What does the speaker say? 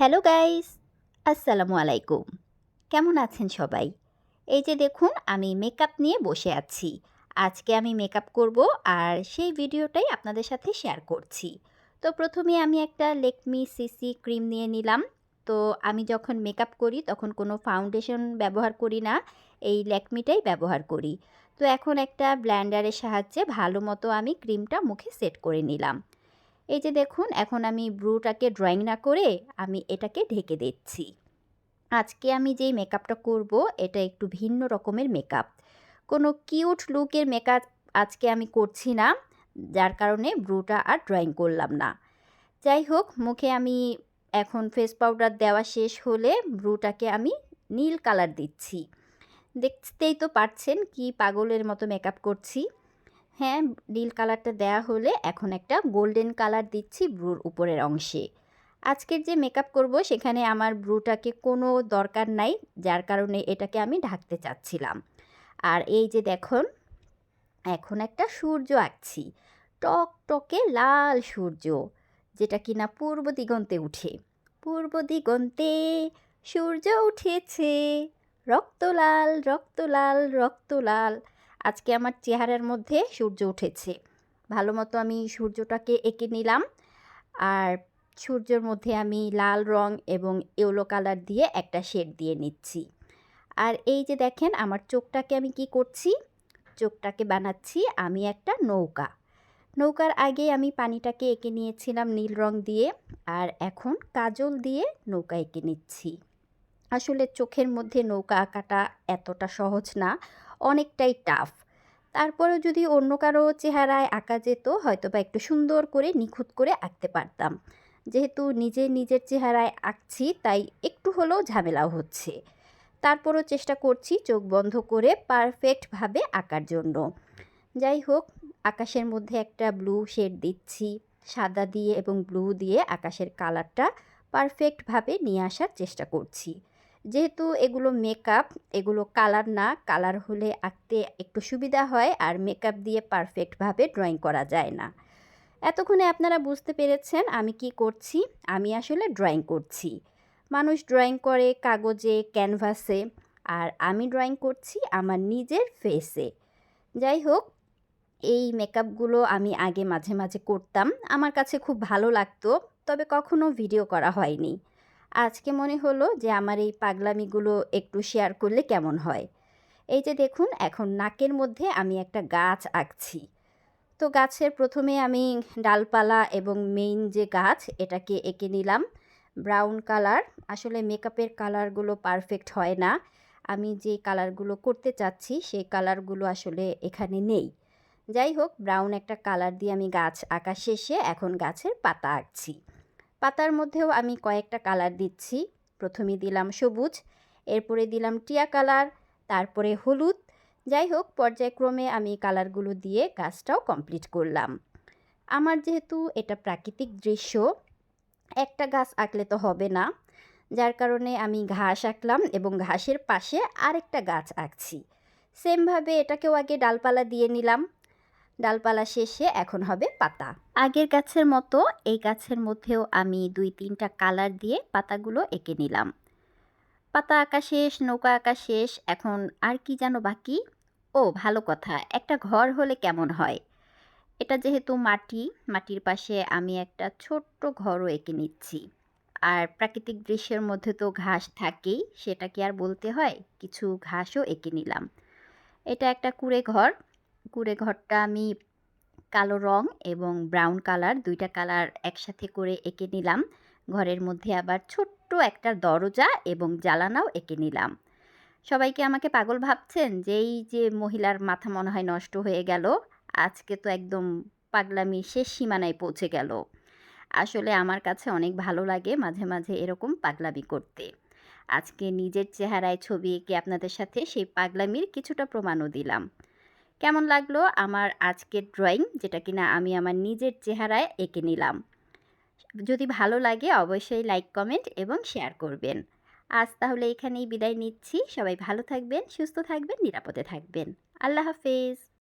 Hello guys, আসসালামু আলাইকুম। কেমন আছেন সবাই? এই যে দেখুন, আমি মেকআপ নিয়ে বসে আছি। আজকে আমি মেকআপ করব আর সেই ভিডিওটাই আপনাদের সাথে শেয়ার করছি। তো প্রথমে আমি একটা লেকমি সিসি ক্রিম নিয়ে নিলাম। তো আমি যখন মেকআপ করি, তখন কোনো ফাউন্ডেশন ব্যবহার করি না। এই ল্যাকমিটাই ব্যবহার করি। তো এখন একটা ব্ল্যান্ডারের সাহায্যে ভালো মতো আমি ক্রিমটা মুখে সেট করে নিলাম। এই যে দেখুন, এখন আমি ব্রুটাকে ড্রয়িং না করে আমি এটাকে ঢেকে দিচ্ছি। আজকে আমি যেই মেকআপটা করব, এটা একটু ভিন্ন রকমের মেকআপ। কোনো কিউট লুকের মেকআপ আজকে আমি করছি না, যার কারণে ব্রুটা আর ড্রয়িং করলাম না। যাই হোক, মুখে আমি এখন ফেস পাউডার দেওয়া শেষ হলে ব্রুটাকে আমি নীল কালার দিচ্ছি। দেখতেই তো পারছেন কি পাগলের মতো মেকআপ করছি। হ্যাঁ নীল কালারটা দেয়া হলে এখন একটা গোল্ডেন কালার দিচ্ছি ব্রুর উপরের অংশে। আজকের যে মেকআপ করব সেখানে আমার ব্রুটাকে কোনো দরকার নাই, যার কারণে এটাকে আমি ঢাকতে চাচ্ছিলাম। আর এই যে দেখুন, এখন একটা সূর্য আঁকছি। টক টকে লাল সূর্য, যেটা কিনা পূর্ব দিগন্তে উঠে। পূর্ব দিগন্তে সূর্য উঠেছে। রক্ত লাল রক্ত লাল রক্ত লাল। আজকে আমার চেহারার মধ্যে সূর্য উঠেছে। ভালো মতো আমি সূর্যটাকে এঁকে নিলাম। আর সূর্যের মধ্যে আমি লাল রং এবং ইয়েলো কালার দিয়ে একটা শেড দিয়ে নিচ্ছি। আর এই যে দেখেন, আমার চোখটাকে আমি কি করছি? চোখটাকে বানাচ্ছি আমি একটা নৌকা। নৌকার আগে আমি পানিটাকে এঁকে নিয়েছিলাম নীল রং দিয়ে। আর এখন কাজল দিয়ে নৌকা এঁকে নিচ্ছি। আসলে চোখের মধ্যে নৌকা আঁকাটা এতটা সহজ না। অনেকটাই টাফ তারপরেও যদি অন্য কারও চেহারায় আঁকা যেত হয়তো বা একটু সুন্দর করে, নিখুঁত করে আঁকতে পারতাম। যেহেতু নিজে নিজের চেহারায় আঁকছি, তাই একটু হলেও ঝামেলাও হচ্ছে। তারপরও চেষ্টা করছি চোখ বন্ধ করে পারফেক্টভাবে আঁকার জন্য। যাই হোক, আকাশের মধ্যে একটা ব্লু শেড দিচ্ছি। সাদা দিয়ে এবং ব্লু দিয়ে আকাশের কালারটা পারফেক্টভাবে নিয়ে আসার চেষ্টা করছি। যেহেতু এগুলো মেকআপ এগুলো কালার না কালার হলে আঁকতে একটু সুবিধা হয় আর মেকআপ দিয়ে পারফেক্টভাবে ড্রয়িং করা যায় না। এতক্ষণে আপনারা বুঝতে পেরেছেন আমি কি করছি। আমি আসলে ড্রয়িং করছি। মানুষ ড্রয়িং করে কাগজে ক্যানভাসে আর আমি ড্রয়িং করছি আমার নিজের ফেসে যাই হোক, এই মেকআপগুলো আমি আগে মাঝে মাঝে করতাম। আমার কাছে খুব ভালো লাগতো, তবে কখনো ভিডিও করা হয়নি। আজকে মনে হলো যে আমার এই পাগলামিগুলো একটু শেয়ার করলে কেমন হয়। এই যে দেখুন, এখন নাকের মধ্যে আমি একটা গাছ আঁকছি। তো গাছের প্রথমে আমি ডালপালা এবং মেইন যে গাছ, এটাকে এঁকে নিলাম। ব্রাউন কালার আসলে মেকআপের কালারগুলো পারফেক্ট হয় না। আমি যে কালারগুলো করতে চাচ্ছি, সেই কালারগুলো আসলে এখানে নেই। যাই হোক ব্রাউন একটা কালার দিয়ে আমি গাছ আঁকা শেষে এখন গাছের পাতা আঁকছি। পাতার মধ্যেও আমি কয়েকটা কালার দিচ্ছি। প্রথমে দিলাম সবুজ, এরপরে দিলাম টিয়া কালার, তারপরে হলুদ। যাই হোক, পর্যায়ক্রমে আমি কালারগুলো দিয়ে গাছটাও কমপ্লিট করলাম। আমার যেহেতু এটা প্রাকৃতিক দৃশ্য, একটা গাছ আঁকলে তো হবে না। যার কারণে আমি ঘাস আঁকলাম এবং ঘাসের পাশে আরেকটা গাছ আঁকছি। সেমভাবে এটাকেও আগে ডালপালা দিয়ে নিলাম। ডালপালা শেষে এখন হবে পাতা। আগের গাছের মতো এই গাছের মধ্যেও আমি দুই তিনটা কালার দিয়ে পাতাগুলো এঁকে নিলাম। পাতা আঁকা শেষ, নৌকা আঁকা শেষ, এখন আর কি যেন বাকি? ও, ভালো কথা, একটা ঘর হলে কেমন হয়? এটা যেহেতু মাটি, মাটির পাশে আমি একটা ছোট্ট ঘরও এঁকে নিচ্ছি। আর প্রাকৃতিক দৃশ্যের মধ্যে তো ঘাস থাকেই, সেটা কি আর বলতে হয়? কিছু ঘাসও এঁকে নিলাম। এটা একটা কুড়ে ঘর কুড়ে ঘরটা আমি কালো রং এবং ব্রাউন কালার দুইটা কালার একসাথে করে এঁকে নিলাম। ঘরের মধ্যে আবার ছোট্ট একটা দরজা এবং জ্বালানাও এঁকে নিলাম। সবাইকে আমাকে পাগল ভাবছেন যে এই যে মহিলার মাথা মনে হয় নষ্ট হয়ে গেল? আজকে তো একদম পাগলামি শেষ সীমানায় পৌঁছে গেল। আসলে আমার কাছে অনেক ভালো লাগে মাঝে মাঝে এরকম পাগলামি করতে। আজকে নিজের চেহারায় ছবি এঁকে আপনাদের সাথে সেই পাগলামির কিছুটা প্রমাণও দিলাম। কেমন লাগল আমার আজকের ড্রয়িং যেটা কিনা আমি আমার নিজের চেহারায় এঁকে নিলাম। যদি ভালো লাগে অবশ্যই লাইক কমেন্ট এবং শেয়ার করবেন। আজ তাহলে এখানেই বিদায় নিচ্ছি। সবাই ভালো থাকবেন, সুস্থ থাকবেন, নিরাপদে থাকবেন। আল্লাহ হাফেজ।